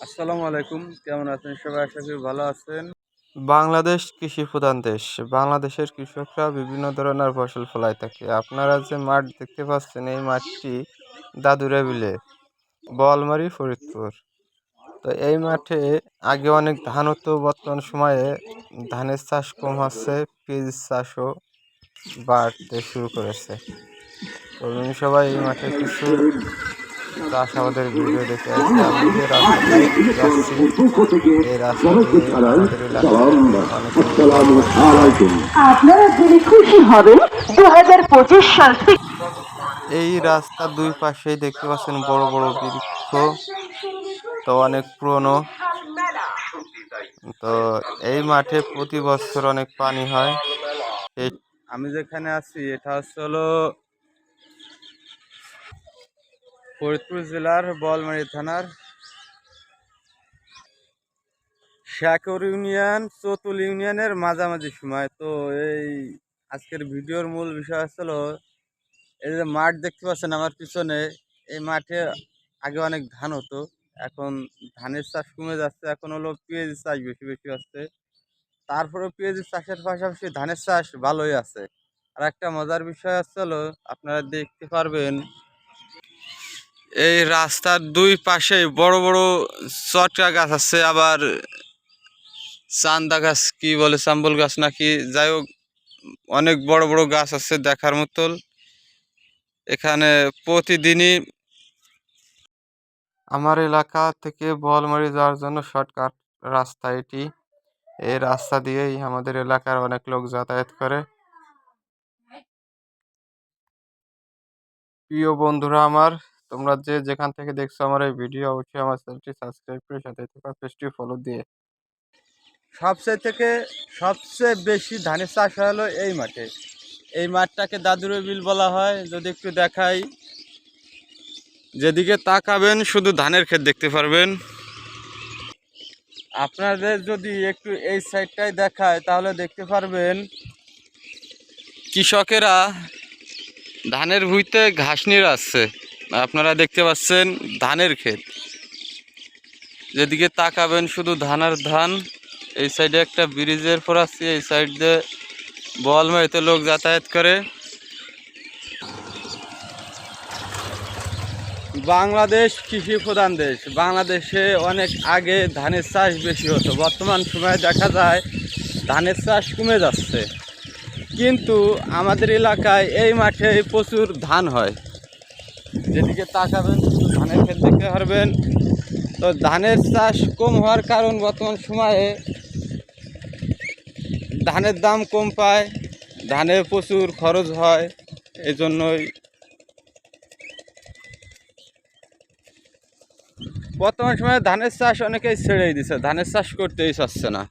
আসসালামু আলাইকুম। কেমন আছেন সবাই? আশা করি ভালো আছেন। বাংলাদেশ কৃষি প্রধান দেশ। বাংলাদেশের কৃষকরা বিভিন্ন ধরনের ফসল ফলায় থাকে। আপনারা যে মাঠ দেখতে পাচ্ছেন, এই মাঠটি দাদুরা বিলে, বলমারি, ফরিদপুর। তো এই মাঠে আগে অনেক ধান হতো বর্তমান সময়ে ধানের চাষ কম হচ্ছে পেঁয়াজ চাষও বাড়তে শুরু করেছে। তো সবাই এই মাঠে কিছু চাষাবাদের ভিডিও দেখে আসছি। আমাদের আপনারা জেনে খুশি হবেন দু হাজার পঁচিশ সাল থেকে এই রাস্তার দুই পাশেই দেখতে পাচ্ছেন বড় বড় বৃক্ষ তো অনেক পুরনো। তো এই মাঠে প্রতি বছর অনেক পানি হয়। আমি যেখানে আছি এটা হচ্ছে হলো ফরিদপুর জেলার বলমারি থানার শেখর ইউনিয়ন, চতুল ইউনিয়নের মাঝামাঝি সময়। তো এই আজকের ভিডিওর মূল বিষয় হচ্ছিল এই যে মাঠ দেখতে পাচ্ছেন আমার পিছনে, এই মাঠে আগে অনেক ধান হতো, এখন ধানের চাষ কমে যাচ্ছে, এখন হলো পেঁয়াজ চাষ বেশি বেশি হচ্ছে। তারপরে পেঁয়াজ চাষের পাশাপাশি ধানের চাষ ভালোই আছে। আর একটা মজার বিষয় হচ্ছে হলো আপনারা দেখতে পারবেন এই রাস্তার দুই পাশে বড় বড় চটকা গাছ আছে, আবার চান্দা গাছ কি বলে, চাম্বল গাছ নাকি, যাই হোক, অনেক বড় বড় গাছ আছে দেখার মতন। এখানে প্রতিদিনই আমার এলাকা থেকে বলমারি যাওয়ার জন্য শর্টকাট রাস্তা এটি। এই রাস্তা দিয়েই আমাদের এলাকার অনেক লোক যাতায়াত করে। প্রিয় বন্ধুরা আমার তোমরা যে যেখান থেকে দেখছ আমার এই ভিডিও, অবশ্যই আমার চ্যানেলটি সাবস্ক্রাইব করে সাথে থাকা পেজটি ফলো দিয়ে। সবচেয়ে থেকে সবচেয়ে বেশি ধানের চাষ হলো এই মাঠে। এই মাঠটাকে দাদুর বিল বলা হয়। যদি একটু দেখাই, যেদিকে তাকাবেন শুধু ধানের ক্ষেত দেখতে পারবেন। আপনাদের যদি একটু এই সাইডটাই দেখায়, তাহলে দেখতে পারবেন কৃষকেরা ধানের ভুঁইতে ঘাস নিয়ে আসছে। আপনারা দেখতে পাচ্ছেন ধানের ক্ষেত। যেদিকে তাকাবেন শুধু ধান আর ধান, এই সাইডে একটা ব্রিজের পর আছে, এই সাইড দিয়ে বল মারিতে লোক যাতায়াত করে। বাংলাদেশ কৃষি প্রধান দেশ। বাংলাদেশে অনেক আগে ধানের চাষ বেশি হতো। বর্তমান সময়ে দেখা যায় ধানের চাষ কমে যাচ্ছে। কিন্তু আমাদের এলাকায় এই মাঠে প্রচুর ধান হয়। যেদিকে তাকাবেন শুধু ধানের ক্ষেত দেখতে পারবেন তো ধানের চাষ কম হওয়ার কারণ বর্তমান সময়ে ধানের দাম কম পায়, ধানে প্রচুর খরচ হয় এই জন্যই বর্তমান সময়ে ধানের চাষ অনেকেই ছেড়েই দিছে, ধানের চাষ করতেই চাচ্ছে না।